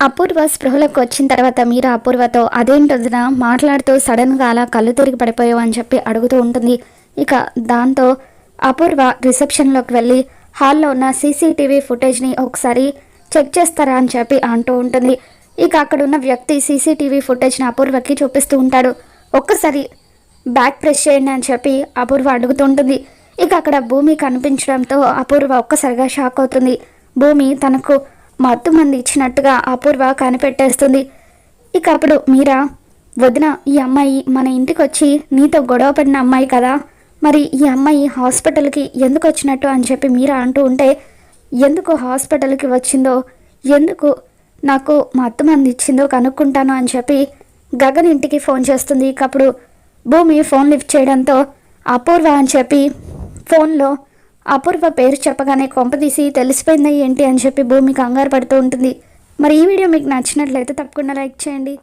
అపూర్వ స్పృహలోకి వచ్చిన తర్వాత మీరా అపూర్వతో అదేంటొదిన మాట్లాడుతూ సడన్గా అలా కళ్ళు తిరిగి పడిపోయావు అని చెప్పి అడుగుతూ ఉంటుంది. ఇక దాంతో అపూర్వ రిసెప్షన్లోకి వెళ్ళి హాల్లో ఉన్న సీసీటీవీ ఫుటేజ్ని ఒకసారి చెక్ చేస్తారా? అని చెప్పి అంటూ ఉంటుంది. ఇక అక్కడ ఉన్న వ్యక్తి సీసీటీవీ ఫుటేజ్ని అపూర్వకి చూపిస్తూ ఉంటాడు. ఒక్కసారి బ్యాక్ ప్రెస్ చేయండి అని చెప్పి అపూర్వ అడుగుతుంటుంది ఇక అక్కడ భూమి కనిపించడంతో అపూర్వ ఒక్కసారిగా షాక్ అవుతుంది. భూమి తనకు మత్తు మంది ఇచ్చినట్టుగా అపూర్వ కనిపెట్టేస్తుంది. ఇక అప్పుడు మీరా వదిన ఈ అమ్మాయి మన ఇంటికి వచ్చి నీతో గొడవ పడిన అమ్మాయి కదా. మరి ఈ అమ్మాయి హాస్పిటల్కి ఎందుకు వచ్చినట్టు అని చెప్పి మీరా అంటూ ఉంటే ఎందుకు హాస్పిటల్కి వచ్చిందో ఎందుకు నాకు మత్తు మంది ఇచ్చిందో కనుక్కుంటాను అని చెప్పి గగన్ ఇంటికి ఫోన్ చేస్తుంది. ఇక అప్పుడు భూమి ఫోన్ లిఫ్ట్ చేయడంతో అపూర్వ అని చెప్పి ఫోన్లో అపూర్వ పేరు చెప్పగానే కొంపదీసి తెలిసిపోయిందా ఏంటి అని చెప్పి భూమి కంగారు పడుతూ ఉంటుంది. మరి ఈ వీడియో మీకు నచ్చినట్లయితే తప్పకుండా లైక్ చేయండి.